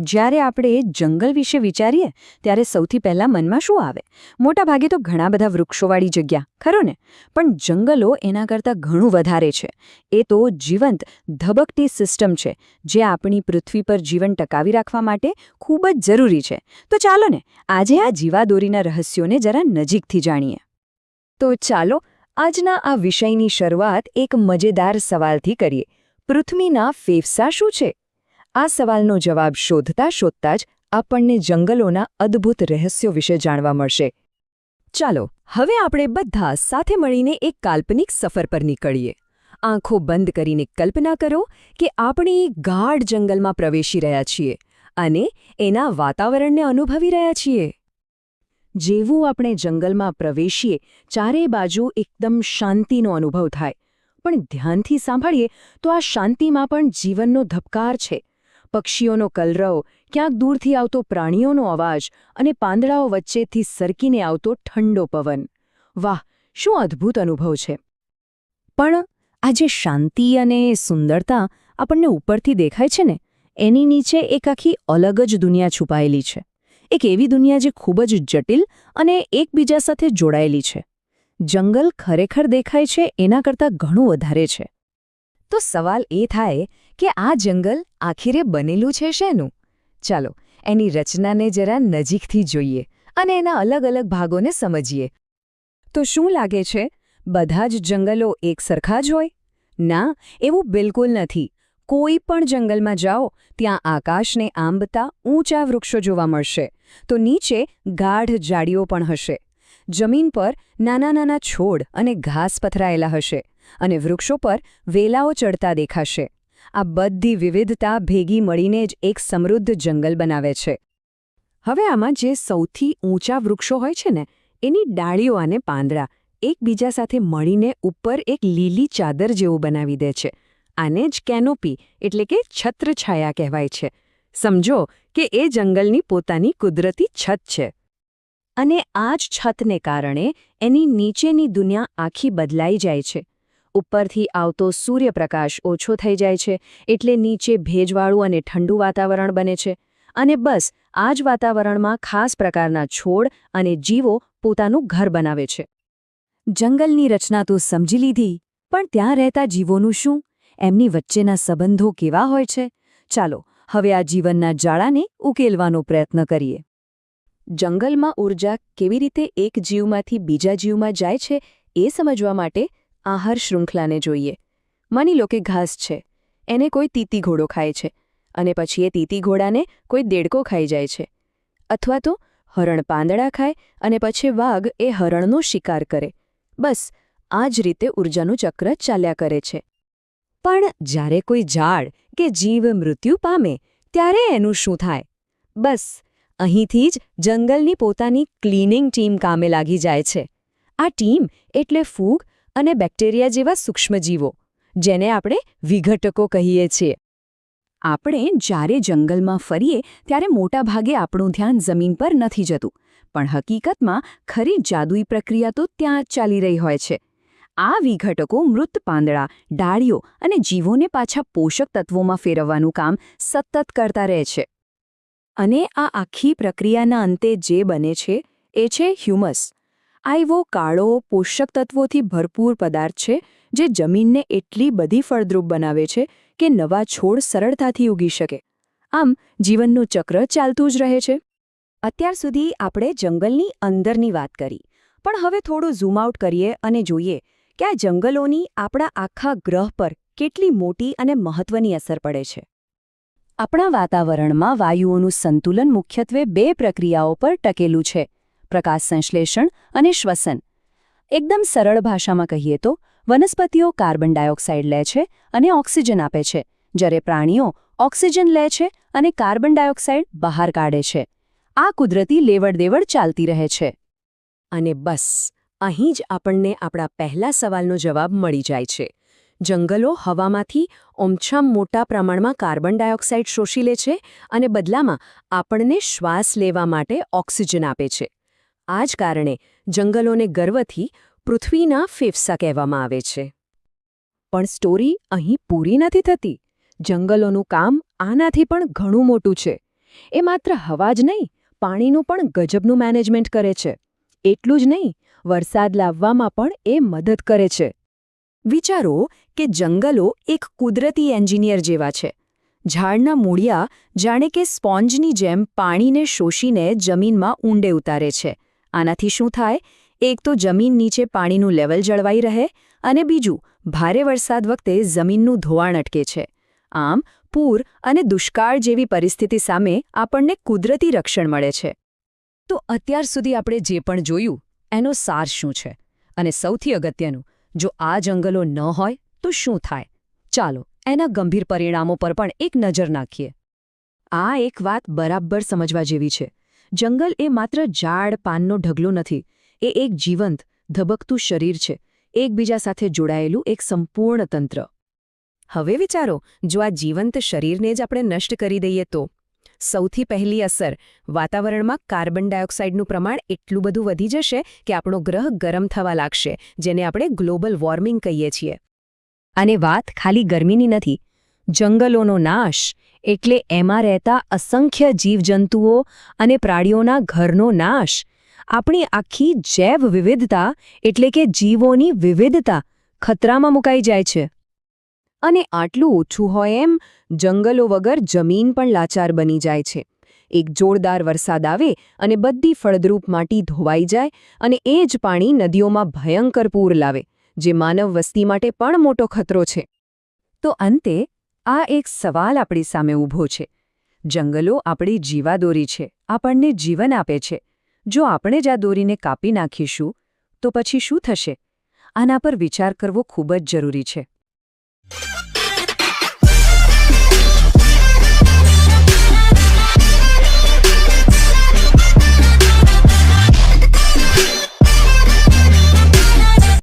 જ્યારે આપણે જંગલ વિશે વિચારીએ, ત્યારે સૌથી પહેલાં મનમાં શું આવે? મોટાભાગે તો ઘણા બધા વૃક્ષોવાળી જગ્યા, ખરો ને? પણ જંગલો એના કરતાં ઘણું વધારે છે. એ તો જીવંત, ધબકતી સિસ્ટમ છે, જે આપણી પૃથ્વી પર જીવન ટકાવી રાખવા માટે ખૂબ જ જરૂરી છે. તો ચાલો ને, આજે આ જીવાદોરીના રહસ્યોને જરા નજીકથી જાણીએ. તો ચાલો, આજના આ વિષયની શરૂઆત એક મજેદાર સવાલથી કરીએ. પૃથ્વીના ફેફસા શું છે? આ સવાલનો જવાબ શોધતા શોધતા જ આપણને જંગલોના અદ્ભુત રહસ્યો વિશે જાણવા મળશે. ચાલો, હવે આપણે બધા સાથે મળીને એક કાલ્પનિક સફર પર નીકળીએ. આંખો બંધ કરીને કલ્પના કરો કે આપણે ગાઢ જંગલમાં પ્રવેશી રહ્યા છીએ અને એના વાતાવરણને અનુભવી રહ્યા છીએ. જેવું આપણે જંગલમાં પ્રવેશીએ, ચારે બાજુ એકદમ શાંતિનો અનુભવ થાય. પણ ધ્યાનથી સાંભળીએ તો આ શાંતિમાં પણ જીવનનો ધબકાર છે. પક્ષીઓનો કલરવ, ક્યાંક દૂરથી આવતો પ્રાણીઓનો અવાજ અને પાંદડાઓ વચ્ચેથી સરકીને આવતો ઠંડો પવન. વાહ, શું અદ્ભુત અનુભવ છે. પણ આ જે શાંતિ અને સુંદરતા આપણને ઉપરથી દેખાય છે ને, એની નીચે એક આખી અલગ જ દુનિયા છુપાયેલી છે. એક એવી દુનિયા જે ખૂબ જ જટિલ અને એકબીજા સાથે જોડાયેલી છે. જંગલ ખરેખર દેખાય છે એના કરતાં ઘણું વધારે છે. તો સવાલ એ થાય કે આ જંગલ આખીરે બનેલું છે શેનું? ચાલો, એની રચનાને જરા નજીકથી જોઈએ અને એના અલગ અલગ ભાગોને સમજીએ. તો શું લાગે છે, બધા જ જંગલો એક સરખા જ હોય? ના, એવું બિલકુલ નથી. કોઈ પણ જંગલમાં જાઓ, ત્યાં આકાશને આંબતા ઊંચા વૃક્ષો જોવા મળશે. તો નીચે ગાઢ જાડીઓ પણ હશે. જમીન પર નાના નાના છોડ અને ઘાસ પથરાયેલા હશે. અને વૃક્ષો પર વેલાઓ ચડતા દેખાશે. આ બધી વિવિધતા ભેગી મળીને જ એક સમૃદ્ધ જંગલ બનાવે છે. હવે આમાં જે સૌથી ઊંચા વૃક્ષો હોય છે ને, એની ડાળીઓ અને પાંદડા એકબીજા સાથે મળીને ઉપર એક લીલી ચાદર જેવું બનાવી દે છે. આને જ કેનોપી એટલે કે છત્રછાયા કહેવાય છે. સમજો કે એ જંગલની પોતાની કુદરતી છત છે. અને આ જ છતને કારણે એની નીચેની દુનિયા આખી બદલાઈ જાય છે. ઉપરથી આવતો સૂર્યપ્રકાશ ઓછો થઈ જાય છે, એટલે નીચે ભેજવાળું અને ઠંડુ વાતાવરણ બને છે. અને બસ, આ જ વાતાવરણમાં ખાસ પ્રકારના છોડ અને જીવો પોતાનું ઘર બનાવે છે. જંગલની રચના તો સમજી લીધી, પણ ત્યાં રહેતા જીવોનું શું? એમની વચ્ચેના સંબંધો કેવા હોય છે? ચાલો, હવે આ જીવનના જાળાને ઉકેલવાનો પ્રયત્ન કરીએ. જંગલમાં ઊર્જા કેવી રીતે એક જીવમાંથી બીજા જીવમાં જાય છે, એ સમજવા માટે આહાર શૃંખલાને જોઈએ. માની લો કે ઘાસ છે. એને કોઈ તીતી ઘોડો ખાય છે અને પછી એ તીતી ઘોડાને કોઈ દેડકો ખાઈ જાય છે. અથવા તો હરણ પાંદડા ખાય અને પછી વાઘ એ હરણનો શિકાર કરે. બસ, આ જ રીતે ઊર્જાનું ચક્ર ચાલ્યા કરે છે. પણ જ્યારે કોઈ ઝાડ કે જીવ મૃત્યુ પામે, ત્યારે એનું શું થાય? બસ, અહીંથી જ જંગલની પોતાની ક્લીનિંગ ટીમ કામે લાગી જાય છે. આ ટીમ એટલે ફૂગ અને બેક્ટેરિયા જેવા સૂક્ષ્મજીવો, જેને આપણે વિઘટકો કહીએ છીએ. આપણે જ્યારે જંગલમાં ફરીએ, ત્યારે મોટાભાગે આપણું ધ્યાન જમીન પર નથી જતું, પણ હકીકતમાં ખરી જાદુઈ પ્રક્રિયા તો ત્યાં જ ચાલી રહી હોય છે. આ વિઘટકો મૃત પાંદડા, ડાળીઓ અને જીવોને પાછા પોષક તત્વોમાં ફેરવવાનું કામ સતત કરતા રહે છે. અને આ આખી પ્રક્રિયાના અંતે જે બને છે, એ છે હ્યુમસ. આ એવો કાળો, પોષક તત્વોથી ભરપૂર પદાર્થ છે, જે જમીનને એટલી બધી ફળદ્રુપ બનાવે છે કે નવા છોડ સરળતાથી ઉગી શકે. આમ, જીવનનું ચક્ર ચાલતું જ રહે છે. અત્યાર સુધી આપણે જંગલની અંદરની વાત કરી. પણ હવે થોડું ઝૂમ આઉટ કરીએ અને જોઈએ કે આ જંગલોની આપણા આખા ગ્રહ પર કેટલી મોટી અને મહત્વની અસર પડે છે. આપણા વાતાવરણમાં વાયુઓનું સંતુલન મુખ્યત્વે બે પ્રક્રિયાઓ પર ટકેલું છે. પ્રકાશ સંશ્લેષણ અને શ્વસન. એકદમ સરળ ભાષામાં કહીએ તો, વનસ્પતિઓ કાર્બન ડાયોક્સાઇડ લે છે અને ઓક્સિજન આપે છે, જ્યારે પ્રાણીઓ ઓક્સિજન લે છે અને કાર્બન ડાયોક્સાઇડ બહાર કાઢે છે. આ કુદરતી લેવડદેવડ ચાલતી રહે છે. અને બસ, અહીં જ આપણને આપણા પહેલા સવાલનો જવાબ મળી જાય છે. જંગલો હવામાંથી ઓમછામ મોટા પ્રમાણમાં કાર્બન ડાયોક્સાઇડ શોષી લે છે અને બદલામાં આપણને શ્વાસ લેવા માટે ઓક્સિજન આપે છે. આ જ કારણે જંગલોને ગર્વથી પૃથ્વીના ફેફસા કહેવામાં આવે છે. પણ સ્ટોરી અહીં પૂરી નથી થતી. જંગલોનું કામ આનાથી પણ ઘણું મોટું છે. એ માત્ર હવા જ નહીં, પાણીનું પણ ગજબનું મેનેજમેન્ટ કરે છે. એટલું જ નહીં, વરસાદ લાવવામાં પણ એ મદદ કરે છે. વિચારો કે જંગલો એક કુદરતી એન્જિનિયર જેવા છે. ઝાડના મૂળિયા જાણે કે સ્પોન્જની જેમ પાણીને શોષીને જમીનમાં ઊંડે ઉતારે છે. આનાથી શું થાય? એક તો જમીન નીચે પાણીનું લેવલ જળવાઈ રહે અને બીજું, ભારે વરસાદ વખતે જમીનનું ધોવાણ અટકે છે. આમ, પૂર અને દુષ્કાળ જેવી પરિસ્થિતિ સામે આપણને કુદરતી રક્ષણ મળે છે. તો અત્યાર સુધી આપણે જે પણ જોયું, એનો સાર શું છે? અને સૌથી અગત્યનું, જો આ જંગલો ન હોય, તો શું થાય? ચાલો, એના ગંભીર પરિણામો પર પણ એક નજર નાખીએ. આ એક વાત બરાબર સમજવા જેવી છે. જંગલ એ માત્ર ઝાડ, પાનનો ઢગલો નથી, એ એક જીવંત, ધબકતું શરીર છે, એકબીજા સાથે જોડાયેલું એક સંપૂર્ણ તંત્ર. હવે વિચારો, જો આ જીવંત શરીરને જ આપણે નષ્ટ કરી દઈએ તો? સૌથી પહેલી અસર, વાતાવરણમાં કાર્બન ડાયોક્સાઇડનું પ્રમાણ એટલું બધું વધી જશે કે આપણો ગ્રહ ગરમ થવા લાગશે, જેને આપણે ગ્લોબલ વોર્મિંગ કહીએ છીએ. અને વાત ખાલી ગરમીની નથી, જંગલોનો નાશ એટલે એમાં રહેતા અસંખ્ય જીવજંતુઓ અને પ્રાણીઓના ઘરનો નાશ. આપણી આખી જૈવ વિવિધતા એટલે કે જીવોની વિવિધતા ખતરામાં મુકાઈ જાય છે. અને આટલું ઓછું હોય એમ જંગલો વગર જમીન પણ લાચાર બની જાય છે. એક જોરદાર વરસાદ આવે અને બધી ફળદ્રુપ માટી ધોવાઈ જાય અને એ જ પાણી નદીઓમાં ભયંકર પૂર લાવે, જે માનવ વસ્તી માટે પણ મોટો ખતરો છે. તો અંતે આ એક સવાલ આપણી સામે ઊભો છે. જંગલો આપણી જીવાદોરી છે, આપણને જીવન આપે છે. જો આપણે જ આ દોરીને કાપી નાખીશું, તો પછી શું થશે? આના પર વિચાર કરવો ખૂબ જ જરૂરી છે.